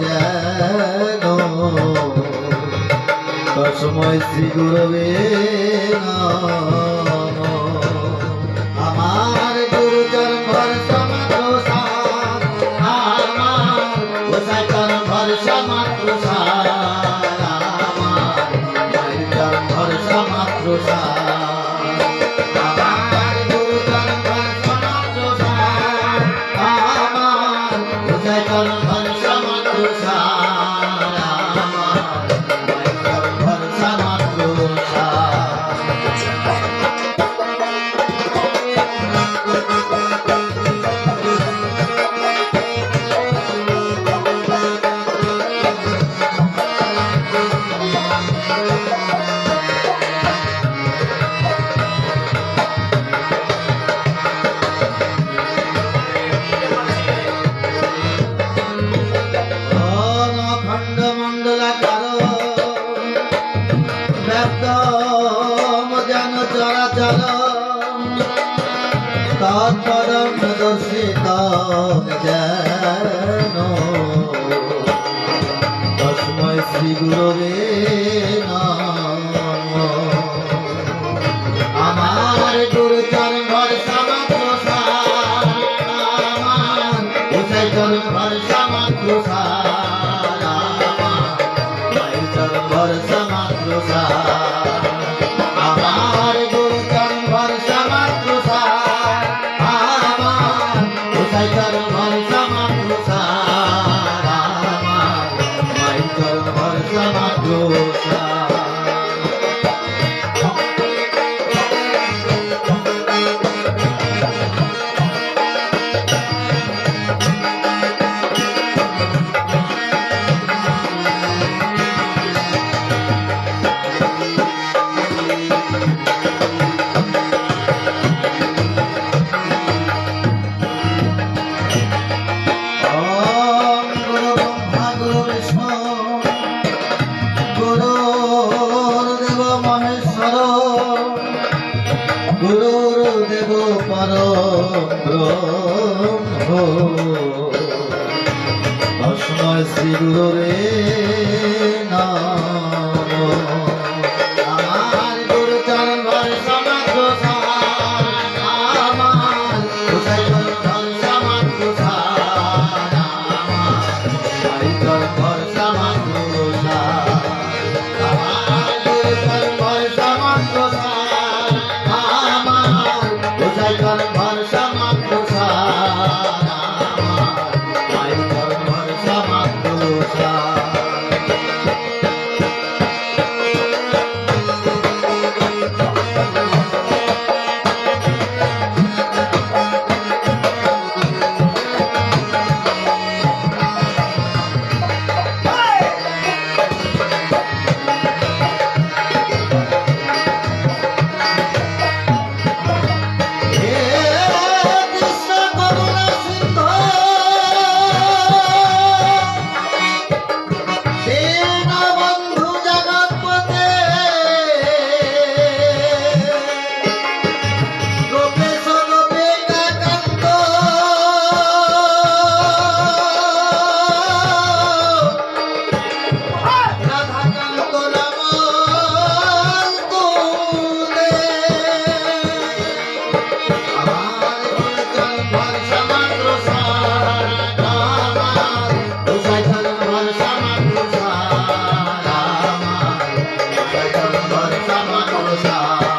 যেন তসময় শ্রী গুরবে না सा শ্রীগুরবে আমার গুরু চরণ ঘর সামাত্র উষাই চরণ ঘর সামাত্র সার। চরণ ঘর সামাত্র সার। মাগো ব্রহ্ম। অসময় শ্রী গুরু 나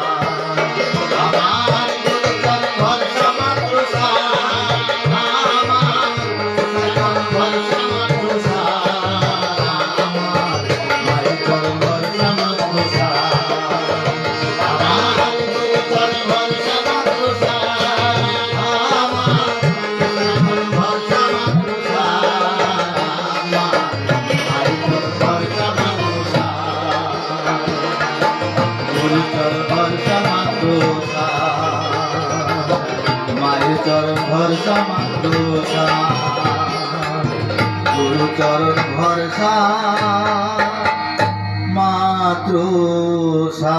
দোষা মায়ের চরণ গুরু চরণ মাতৃষা।